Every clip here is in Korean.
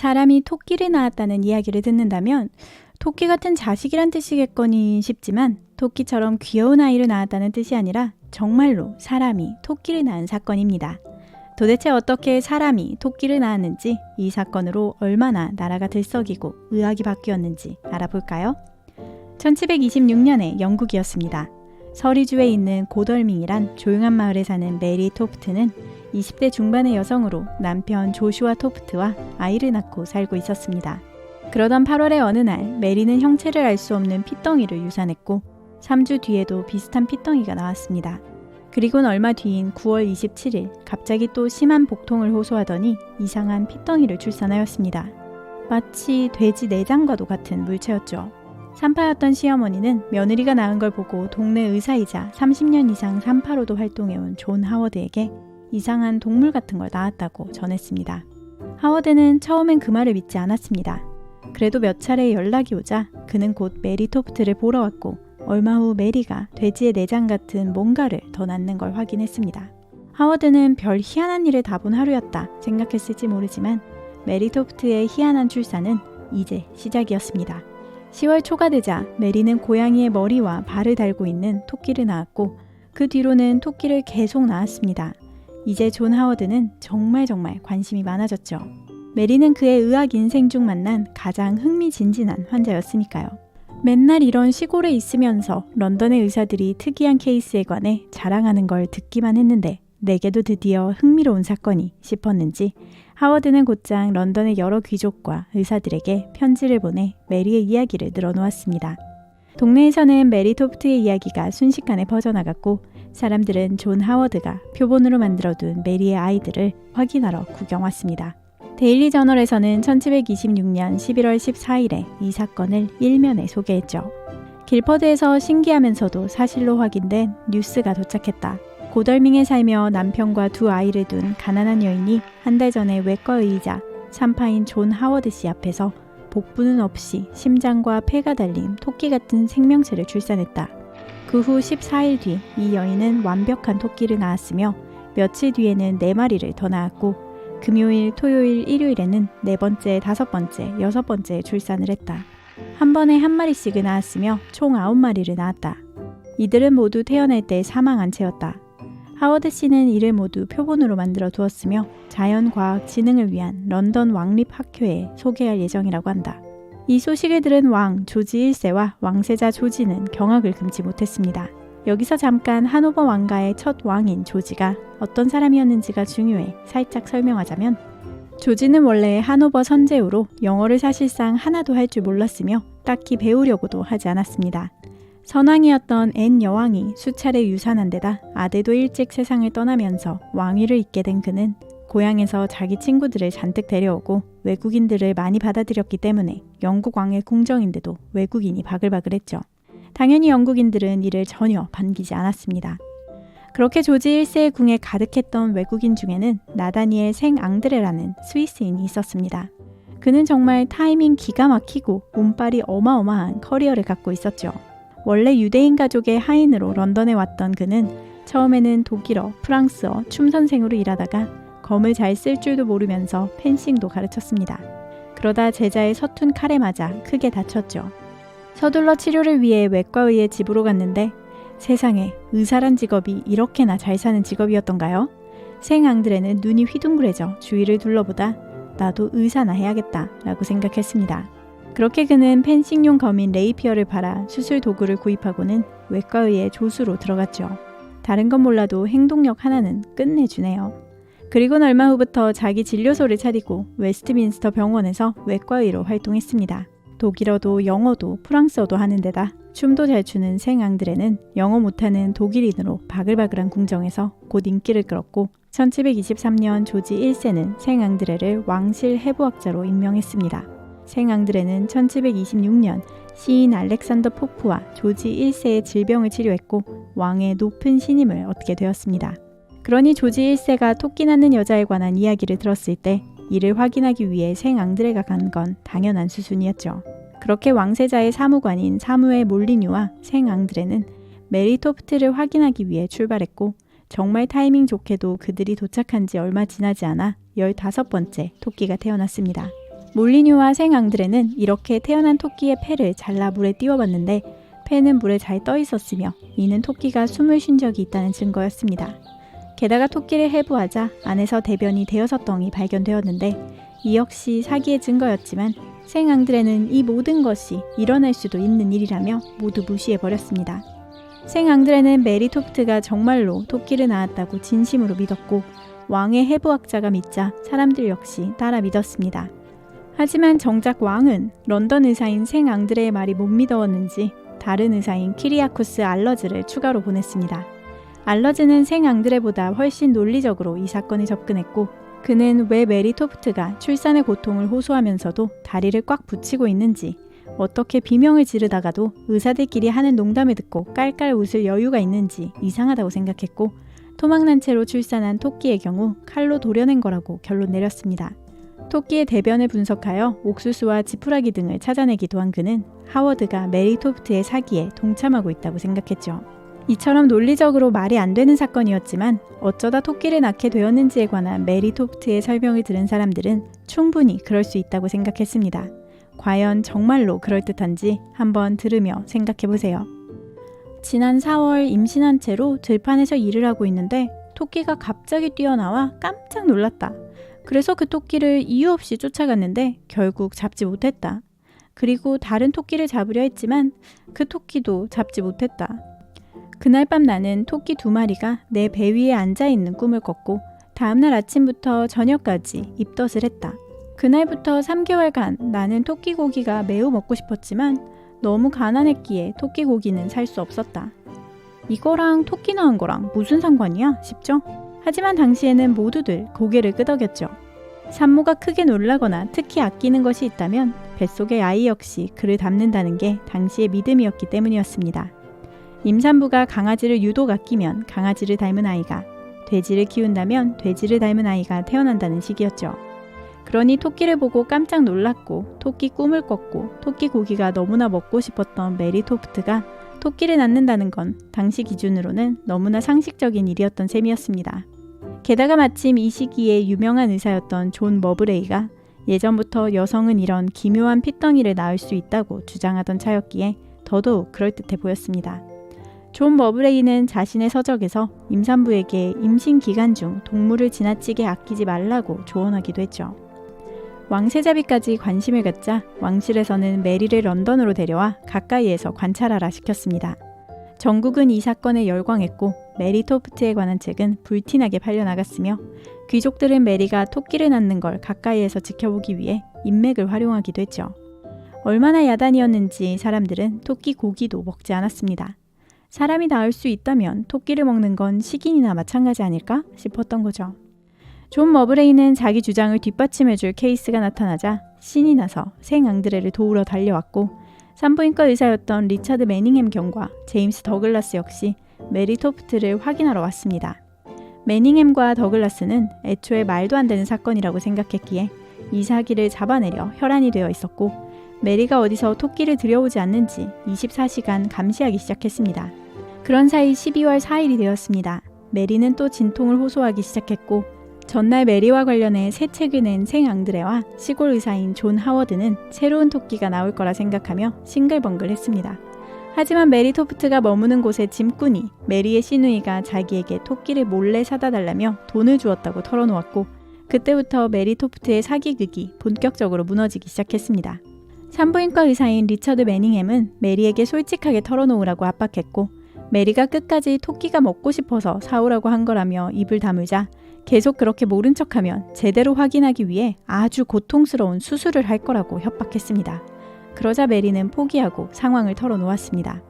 사람이 토끼를 낳았다는 이야기를 듣는다면 토끼 같은 자식이란 뜻이겠거니 싶지만 토끼처럼 귀여운 아이를 낳았다는 뜻이 아니라 정말로 사람이 토끼를 낳은 사건입니다. 도대체 어떻게 사람이 토끼를 낳았는지 이 사건으로 얼마나 나라가 들썩이고 의학이 바뀌었는지 알아볼까요? 1726년에 영국이었습니다. 서리주에 있는 고덜밍이란 조용한 마을에 사는 메리 토프트는 20대 중반의 여성으로 남편 조슈아 토프트와 아이를 낳고 살고 있었습니다. 그러던 8월의 어느 날 메리는 형체를 알 수 없는 핏덩이를 유산했고 3주 뒤에도 비슷한 핏덩이가 나왔습니다. 그리고는 얼마 뒤인 9월 27일 갑자기 또 심한 복통을 호소하더니 이상한 핏덩이를 출산하였습니다. 마치 돼지 내장과도 같은 물체였죠. 산파였던 시어머니는 며느리가 낳은 걸 보고 동네 의사이자 30년 이상 산파로도 활동해온 존 하워드에게 이상한 동물 같은 걸 낳았다고 전했습니다. 하워드는 처음엔 그 말을 믿지 않았습니다. 그래도 몇 차례 연락이 오자 그는 곧 메리 토프트를 보러 왔고 얼마 후 메리가 돼지의 내장 같은 뭔가를 더 낳는 걸 확인했습니다. 하워드는 별 희한한 일을 다 본 하루였다 생각했을지 모르지만 메리 토프트의 희한한 출산은 이제 시작이었습니다. 10월 초가 되자 메리는 고양이의 머리와 발을 달고 있는 토끼를 낳았고 그 뒤로는 토끼를 계속 낳았습니다. 이제 존 하워드는 정말 정말 관심이 많아졌죠. 메리는 그의 의학 인생 중 만난 가장 흥미진진한 환자였으니까요. 맨날 이런 시골에 있으면서 런던의 의사들이 특이한 케이스에 관해 자랑하는 걸 듣기만 했는데 내게도 드디어 흥미로운 사건이 싶었는지 하워드는 곧장 런던의 여러 귀족과 의사들에게 편지를 보내 메리의 이야기를 늘어놓았습니다. 동네에서는 메리 토프트의 이야기가 순식간에 퍼져나갔고 사람들은 존 하워드가 표본으로 만들어둔 메리의 아이들을 확인하러 구경 왔습니다. 데일리 저널에서는 1726년 11월 14일에 이 사건을 일면에 소개했죠. 길퍼드에서 신기하면서도 사실로 확인된 뉴스가 도착했다. 고덜밍에 살며 남편과 두 아이를 둔 가난한 여인이 한 달 전에 외과 의이자 산파인 존 하워드 씨 앞에서 복부는 없이 심장과 폐가 달린 토끼 같은 생명체를 출산했다. 그 후 14일 뒤 이 여인은 완벽한 토끼를 낳았으며 며칠 뒤에는 네 마리를 더 낳았고 금요일, 토요일, 일요일에는 네 번째, 다섯 번째, 여섯 번째 출산을 했다. 한 번에 한 마리씩을 낳았으며 총 아홉 마리를 낳았다. 이들은 모두 태어날 때 사망한 채였다. 하워드 씨는 이를 모두 표본으로 만들어 두었으며 자연과학 진흥을 위한 런던 왕립 학교에 소개할 예정이라고 한다. 이 소식을 들은 왕 조지 1세와 왕세자 조지는 경악을 금치 못했습니다. 여기서 잠깐 하노버 왕가의 첫 왕인 조지가 어떤 사람이었는지가 중요해 살짝 설명하자면 조지는 원래 하노버 선제우로 영어를 사실상 하나도 할 줄 몰랐으며 딱히 배우려고도 하지 않았습니다. 선왕이었던 앤 여왕이 수차례 유산한 데다 아들도 일찍 세상을 떠나면서 왕위를 잇게 된 그는 고향에서 자기 친구들을 잔뜩 데려오고 외국인들을 많이 받아들였기 때문에 영국 왕의 궁정인데도 외국인이 바글바글했죠. 당연히 영국인들은 이를 전혀 반기지 않았습니다. 그렇게 조지 1세의 궁에 가득했던 외국인 중에는 나다니엘 생 앙드레라는 스위스인이 있었습니다. 그는 정말 타이밍 기가 막히고 운빨이 어마어마한 커리어를 갖고 있었죠. 원래 유대인 가족의 하인으로 런던에 왔던 그는 처음에는 독일어, 프랑스어, 춤 선생으로 일하다가 검을 잘 쓸 줄도 모르면서 펜싱도 가르쳤습니다. 그러다 제자의 서툰 칼에 맞아 크게 다쳤죠. 서둘러 치료를 위해 외과의의 집으로 갔는데 세상에 의사란 직업이 이렇게나 잘 사는 직업이었던가요? 생 앙드레는 눈이 휘둥그레져 주위를 둘러보다 나도 의사나 해야겠다 라고 생각했습니다. 그렇게 그는 펜싱용 검인 레이피어를 팔아 수술 도구를 구입하고는 외과의의 조수로 들어갔죠. 다른 건 몰라도 행동력 하나는 끝내주네요. 그리고는 얼마 후부터 자기 진료소를 차리고 웨스트민스터 병원에서 외과의로 활동했습니다. 독일어도 영어도 프랑스어도 하는 데다 춤도 잘 추는 생앙드레는 영어 못하는 독일인으로 바글바글한 궁정에서 곧 인기를 끌었고 1723년 조지 1세는 생앙드레를 왕실 해부학자로 임명했습니다. 생앙드레는 1726년 시인 알렉산더 포프와 조지 1세의 질병을 치료했고 왕의 높은 신임을 얻게 되었습니다. 그러니 조지 1세가 토끼 낳는 여자에 관한 이야기를 들었을 때 이를 확인하기 위해 생 앙드레가 간 건 당연한 수순이었죠. 그렇게 왕세자의 사무관인 사무엘 몰리뉴와 생 앙드레는 메리 토프트를 확인하기 위해 출발했고 정말 타이밍 좋게도 그들이 도착한 지 얼마 지나지 않아 15번째 토끼가 태어났습니다. 몰리뉴와 생 앙드레는 이렇게 태어난 토끼의 폐를 잘라 물에 띄워봤는데 폐는 물에 잘 떠 있었으며 이는 토끼가 숨을 쉰 적이 있다는 증거였습니다. 게다가 토끼를 해부하자 안에서 대변이 대여섯 덩이 발견되었는데 이 역시 사기의 증거였지만 생 앙드레는 이 모든 것이 일어날 수도 있는 일이라며 모두 무시해버렸습니다. 생 앙드레는 메리토프트가 정말로 토끼를 낳았다고 진심으로 믿었고 왕의 해부학자가 믿자 사람들 역시 따라 믿었습니다. 하지만 정작 왕은 런던 의사인 생 앙드레의 말이 못 믿어왔는지 다른 의사인 키리아쿠스 알러즈를 추가로 보냈습니다. 알러즈는 생 앙드레보다 훨씬 논리적으로 이 사건에 접근했고 그는 왜 메리 토프트가 출산의 고통을 호소하면서도 다리를 꽉 붙이고 있는지 어떻게 비명을 지르다가도 의사들끼리 하는 농담을 듣고 깔깔 웃을 여유가 있는지 이상하다고 생각했고 토막난 채로 출산한 토끼의 경우 칼로 도려낸 거라고 결론 내렸습니다. 토끼의 대변을 분석하여 옥수수와 지푸라기 등을 찾아내기도 한 그는 하워드가 메리 토프트의 사기에 동참하고 있다고 생각했죠. 이처럼 논리적으로 말이 안 되는 사건이었지만 어쩌다 토끼를 낳게 되었는지에 관한 메리 토프트의 설명을 들은 사람들은 충분히 그럴 수 있다고 생각했습니다. 과연 정말로 그럴듯한지 한번 들으며 생각해 보세요. 지난 4월 임신한 채로 들판에서 일을 하고 있는데 토끼가 갑자기 뛰어나와 깜짝 놀랐다. 그래서 그 토끼를 이유 없이 쫓아갔는데 결국 잡지 못했다. 그리고 다른 토끼를 잡으려 했지만 그 토끼도 잡지 못했다. 그날 밤 나는 토끼 두 마리가 내 배 위에 앉아 있는 꿈을 꿨고 다음날 아침부터 저녁까지 입덧을 했다. 그날부터 3개월간 나는 토끼 고기가 매우 먹고 싶었지만 너무 가난했기에 토끼 고기는 살 수 없었다. 이거랑 토끼 낳은 거랑 무슨 상관이야? 싶죠? 하지만 당시에는 모두들 고개를 끄덕였죠. 산모가 크게 놀라거나 특히 아끼는 것이 있다면 뱃속의 아이 역시 그를 닮는다는 게 당시의 믿음이었기 때문이었습니다. 임산부가 강아지를 유독 아끼면 강아지를 닮은 아이가, 돼지를 키운다면 돼지를 닮은 아이가 태어난다는 식이었죠. 그러니 토끼를 보고 깜짝 놀랐고 토끼 꿈을 꿨고 토끼 고기가 너무나 먹고 싶었던 메리 토프트가 토끼를 낳는다는 건 당시 기준으로는 너무나 상식적인 일이었던 셈이었습니다. 게다가 마침 이 시기에 유명한 의사였던 존 머브레이가 예전부터 여성은 이런 기묘한 핏덩이를 낳을 수 있다고 주장하던 차였기에 더더욱 그럴듯해 보였습니다. 존 머브레이는 자신의 서적에서 임산부에게 임신 기간 중 동물을 지나치게 아끼지 말라고 조언하기도 했죠. 왕세자비까지 관심을 갖자 왕실에서는 메리를 런던으로 데려와 가까이에서 관찰하라 시켰습니다. 전국은 이 사건에 열광했고 메리 토프트에 관한 책은 불티나게 팔려나갔으며 귀족들은 메리가 토끼를 낳는 걸 가까이에서 지켜보기 위해 인맥을 활용하기도 했죠. 얼마나 야단이었는지 사람들은 토끼 고기도 먹지 않았습니다. 사람이 낳을 수 있다면 토끼를 먹는 건 식인이나 마찬가지 아닐까 싶었던 거죠. 존 머브레이는 자기 주장을 뒷받침해줄 케이스가 나타나자 신이 나서 생 앙드레를 도우러 달려왔고 산부인과 의사였던 리차드 매닝햄 경과 제임스 더글라스 역시 메리 토프트를 확인하러 왔습니다. 매닝햄과 더글라스는 애초에 말도 안 되는 사건이라고 생각했기에 이 사기를 잡아내려 혈안이 되어 있었고 메리가 어디서 토끼를 들여오지 않는지 24시간 감시하기 시작했습니다. 그런 사이 12월 4일이 되었습니다. 메리는 또 진통을 호소하기 시작했고 전날 메리와 관련해 새 책을 낸 생 앙드레와 시골 의사인 존 하워드는 새로운 토끼가 나올 거라 생각하며 싱글벙글했습니다. 하지만 메리 토프트가 머무는 곳의 짐꾼이 메리의 시누이가 자기에게 토끼를 몰래 사다 달라며 돈을 주었다고 털어놓았고 그때부터 메리 토프트의 사기극이 본격적으로 무너지기 시작했습니다. 산부인과 의사인 리처드 매닝햄은 메리에게 솔직하게 털어놓으라고 압박했고 메리가 끝까지 토끼가 먹고 싶어서 사오라고 한 거라며 입을 다물자 계속 그렇게 모른 척하면 제대로 확인하기 위해 아주 고통스러운 수술을 할 거라고 협박했습니다. 그러자 메리는 포기하고 상황을 털어놓았습니다.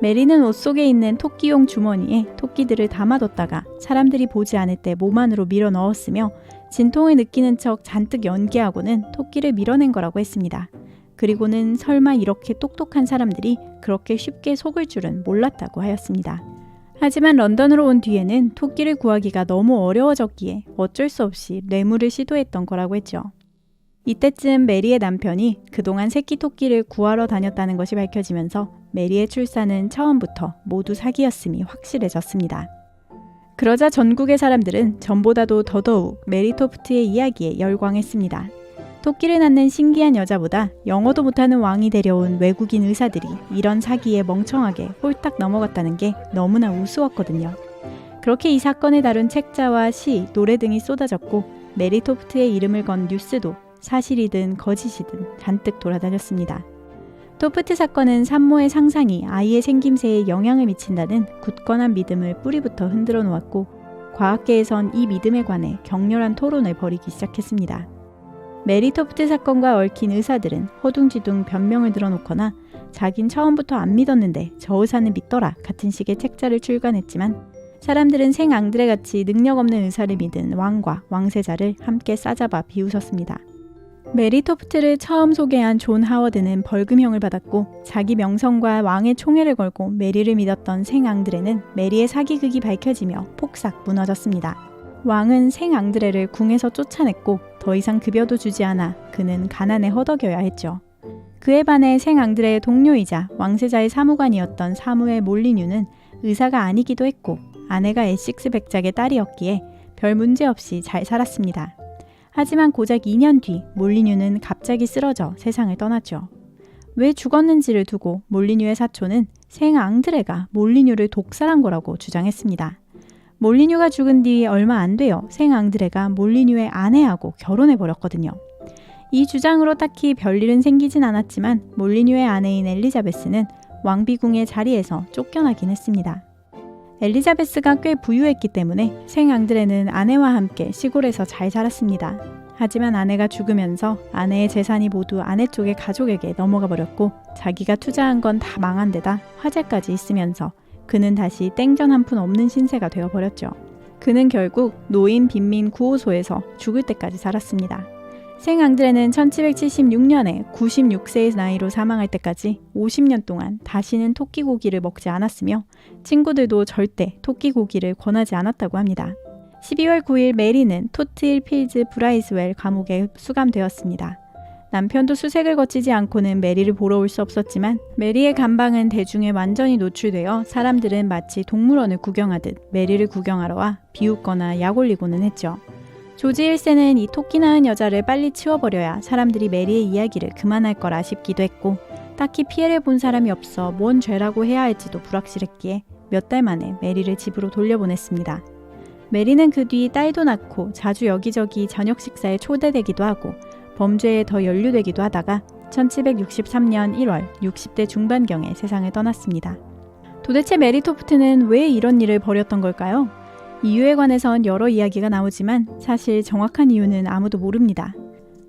메리는 옷 속에 있는 토끼용 주머니에 토끼들을 담아뒀다가 사람들이 보지 않을 때 몸 안으로 밀어 넣었으며 진통을 느끼는 척 잔뜩 연기하고는 토끼를 밀어낸 거라고 했습니다. 그리고는 설마 이렇게 똑똑한 사람들이 그렇게 쉽게 속을 줄은 몰랐다고 하였습니다. 하지만 런던으로 온 뒤에는 토끼를 구하기가 너무 어려워졌기에 어쩔 수 없이 뇌물을 시도했던 거라고 했죠. 이때쯤 메리의 남편이 그동안 새끼 토끼를 구하러 다녔다는 것이 밝혀지면서 메리의 출산은 처음부터 모두 사기였음이 확실해졌습니다. 그러자 전국의 사람들은 전보다도 더더욱 메리 토프트의 이야기에 열광했습니다. 토끼를 낳는 신기한 여자보다 영어도 못하는 왕이 데려온 외국인 의사들이 이런 사기에 멍청하게 홀딱 넘어갔다는 게 너무나 우스웠거든요. 그렇게 이 사건을 다룬 책자와 시, 노래 등이 쏟아졌고 메리 토프트의 이름을 건 뉴스도 사실이든 거짓이든 잔뜩 돌아다녔습니다. 토프트 사건은 산모의 상상이 아이의 생김새에 영향을 미친다는 굳건한 믿음을 뿌리부터 흔들어 놓았고 과학계에선 이 믿음에 관해 격렬한 토론을 벌이기 시작했습니다. 메리 토프트 사건과 얽힌 의사들은 허둥지둥 변명을 들어놓거나 자긴 처음부터 안 믿었는데 저 의사는 믿더라 같은 식의 책자를 출간했지만 사람들은 생앙드레 같이 능력 없는 의사를 믿은 왕과 왕세자를 함께 싸잡아 비웃었습니다. 메리 토프트를 처음 소개한 존 하워드는 벌금형을 받았고 자기 명성과 왕의 총애를 걸고 메리를 믿었던 생앙드레는 메리의 사기극이 밝혀지며 폭삭 무너졌습니다. 왕은 생앙드레를 궁에서 쫓아냈고 더 이상 급여도 주지 않아 그는 가난에 허덕여야 했죠. 그에 반해 생앙드레의 동료이자 왕세자의 사무관이었던 사무엘 몰리뉴는 의사가 아니기도 했고 아내가 에식스 백작의 딸이었기에 별 문제 없이 잘 살았습니다. 하지만 고작 2년 뒤 몰리뉴는 갑자기 쓰러져 세상을 떠났죠. 왜 죽었는지를 두고 몰리뉴의 사촌은 생 앙드레가 몰리뉴를 독살한 거라고 주장했습니다. 몰리뉴가 죽은 뒤 얼마 안 되어 생 앙드레가 몰리뉴의 아내하고 결혼해 버렸거든요. 이 주장으로 딱히 별일은 생기진 않았지만 몰리뉴의 아내인 엘리자베스는 왕비궁의 자리에서 쫓겨나긴 했습니다. 엘리자베스가 꽤 부유했기 때문에 생 앙드레는 아내와 함께 시골에서 잘 살았습니다. 하지만 아내가 죽으면서 아내의 재산이 모두 아내 쪽의 가족에게 넘어가 버렸고 자기가 투자한 건 다 망한 데다 화재까지 있으면서 그는 다시 땡전 한 푼 없는 신세가 되어 버렸죠. 그는 결국 노인 빈민 구호소에서 죽을 때까지 살았습니다. 생 앙드레는 1776년에 96세의 나이로 사망할 때까지 50년 동안 다시는 토끼 고기를 먹지 않았으며 친구들도 절대 토끼 고기를 권하지 않았다고 합니다. 12월 9일 메리는 토트힐 필즈 브라이스웰 감옥에 수감되었습니다. 남편도 수색을 거치지 않고는 메리를 보러 올 수 없었지만 메리의 감방은 대중에 완전히 노출되어 사람들은 마치 동물원을 구경하듯 메리를 구경하러 와 비웃거나 약 올리고는 했죠. 조지 1세는 이 토끼 낳은 여자를 빨리 치워버려야 사람들이 메리의 이야기를 그만할 거라 싶기도 했고 딱히 피해를 본 사람이 없어 뭔 죄라고 해야 할지도 불확실했기에 몇 달 만에 메리를 집으로 돌려보냈습니다. 메리는 그 뒤 딸도 낳고 자주 여기저기 저녁 식사에 초대되기도 하고 범죄에 더 연루되기도 하다가 1763년 1월 60대 중반경에 세상을 떠났습니다. 도대체 메리 토프트는 왜 이런 일을 벌였던 걸까요? 이유에 관해선 여러 이야기가 나오지만 사실 정확한 이유는 아무도 모릅니다.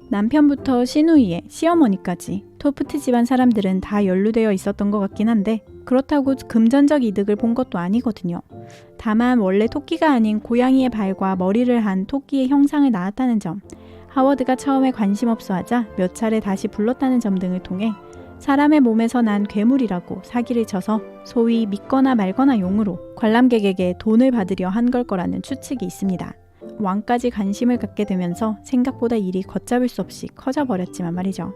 남편부터 시누이에 시어머니까지 토프트 집안 사람들은 다 연루되어 있었던 것 같긴 한데 그렇다고 금전적 이득을 본 것도 아니거든요. 다만 원래 토끼가 아닌 고양이의 발과 머리를 한 토끼의 형상을 낳았다는 점, 하워드가 처음에 관심 없어 하자 몇 차례 다시 불렀다는 점 등을 통해 사람의 몸에서 난 괴물이라고 사기를 쳐서 소위 믿거나 말거나 용으로 관람객에게 돈을 받으려 한 걸 거라는 추측이 있습니다. 왕까지 관심을 갖게 되면서 생각보다 일이 걷잡을 수 없이 커져버렸지만 말이죠.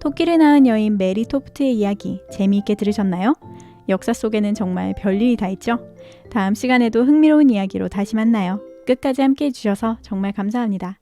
토끼를 낳은 여인 메리 토프트의 이야기 재미있게 들으셨나요? 역사 속에는 정말 별일이 다 있죠? 다음 시간에도 흥미로운 이야기로 다시 만나요. 끝까지 함께 해주셔서 정말 감사합니다.